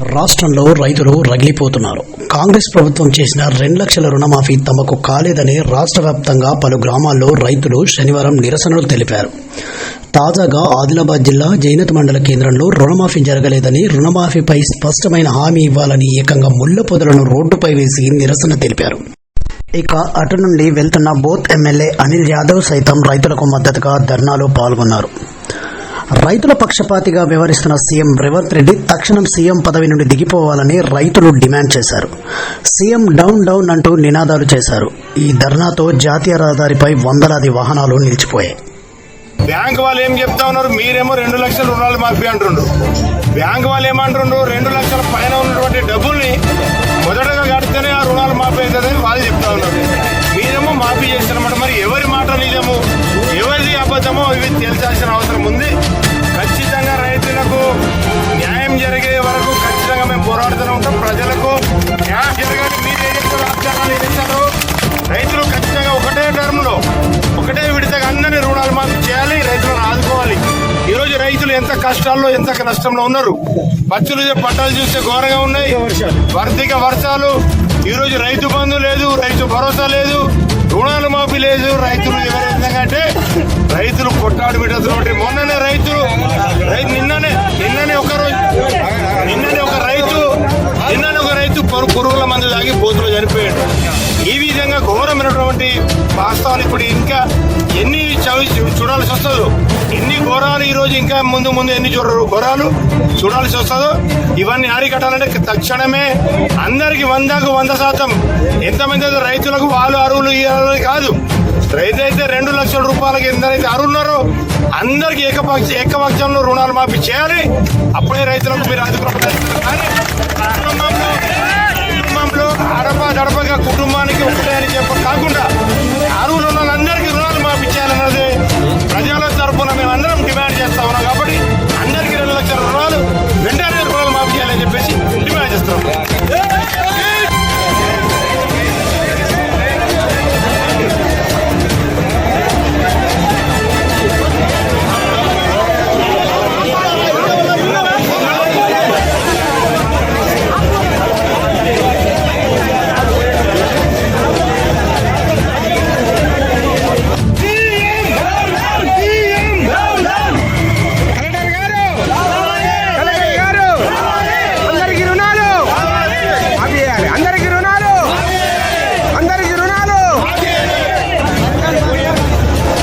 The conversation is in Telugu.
రాష్ట్రంలో రైతులు రగిలిపోతున్నారు. కాంగ్రెస్ ప్రభుత్వం చేసిన రెండు లక్షల రుణమాఫీ తమకు కాలేదని రాష్ట్ర వ్యాప్తంగా పలు గ్రామాల్లో రైతులు శనివారం నిరసనలు తెలిపారు. తాజాగా ఆదిలాబాద్ జిల్లా జైనత్ మండల కేంద్రంలో రుణమాఫీ జరగలేదని రుణమాఫీపై స్పష్టమైన హామీ ఇవ్వాలని ఏకంగా ముళ్ళ పొదలను రోడ్డుపై వేసి నిరసన తెలిపారు. ఇక అటు నుండి వెళ్తున్న బోత్ ఎమ్మెల్యే అనిల్ యాదవ్ సైతం రైతులకు మద్దతుగా ధర్నాలో పాల్గొన్నారు. రైతుల పక్షపాతిగా వ్యవహరిస్తున్న సీఎం రేవంత్ రెడ్డి తక్షణం సీఎం పదవి నుండి దిగిపోవాలని రైతులు డిమాండ్ చేశారు. సీఎం డౌన్ డౌన్ అంటూ నినాదాలు చేశారు. ఈ ధర్నాతో జాతీయ రహదారిపై వందలాది వాహనాలు నిలిచిపోయాయి. బ్యాంక్ వాళ్ళు ఏం చెప్తా ఉన్నారు? మీరేమో రెండు లక్షల రుణాలు మాఫీ అంటుండ్రు. బ్యాంక్ వాళ్ళు ఏమంటుండ్రు? రెండు లక్షల పైన ఉన్నటువంటి డబ్బుల్ని మొదటగా కడితేనే ఆ రుణాలు మాఫీ అవుతుందని వాళ్ళు చెప్తా ఉన్నారు. మీరేమో మాఫీ చేస్తారన్నమాట మరి ఎవరి మాట నిజము? ఎవరిది అబద్ధమో? ఇవి తెలిసాల్సిన అవసరం ఉంది. ఉంటాం ప్రజలకు న్యాయం జరగాలి. మీరు ఏం చెప్తారు రాజకీయాలు ఏం ఇస్తారు రైతులు ఖచ్చితంగా ఒకటే టర్మ్లో ఒకటే విడతగా అందరినీ రుణాలు మాఫీ చేయాలి రైతులను ఆదుకోవాలి. ఈరోజు రైతులు ఎంత కష్టాల్లో ఎంత నష్టంలో ఉన్నారు? పచ్చులు పంటలు చూస్తే ఘోరంగా ఉన్నాయి. వర్ధిక వర్షాలు. ఈరోజు రైతు బంధు లేదు రైతు భరోసా లేదు. రుణాలు మాఫీ లేదు. రైతులు ఎవరి ఎందుకంటే రైతులు కొట్టాడు పెట్టారు తాగి బోతులు చనిపోయాడు. ఈ విధంగా ఘోరమైనటువంటి వాస్తవాలు ఇప్పుడు ఇంకా ఎన్ని చవి చూడాల్సి వస్తుందో ఎన్ని ఘోరాలు ఈ రోజు ఇంకా ముందు ముందు ఎన్ని చూడరు ఘోరాలు చూడాల్సి వస్తుందో ఇవన్నీ అరికట్టాలంటే తక్షణమే అందరికి వందకు వంద శాతం ఎంతమంది అయితే రైతులకు వాళ్ళు అరువులు ఇవ్వాలని కాదు రైతు అయితే రెండు లక్షల రూపాయలకి ఎందరైతే అరువున్నారో అందరికి ఏకపక్ష ఏకపక్షంలో రుణాలు మాఫీ చేయాలి. అప్పుడే రైతులకు మీరు అధికారులు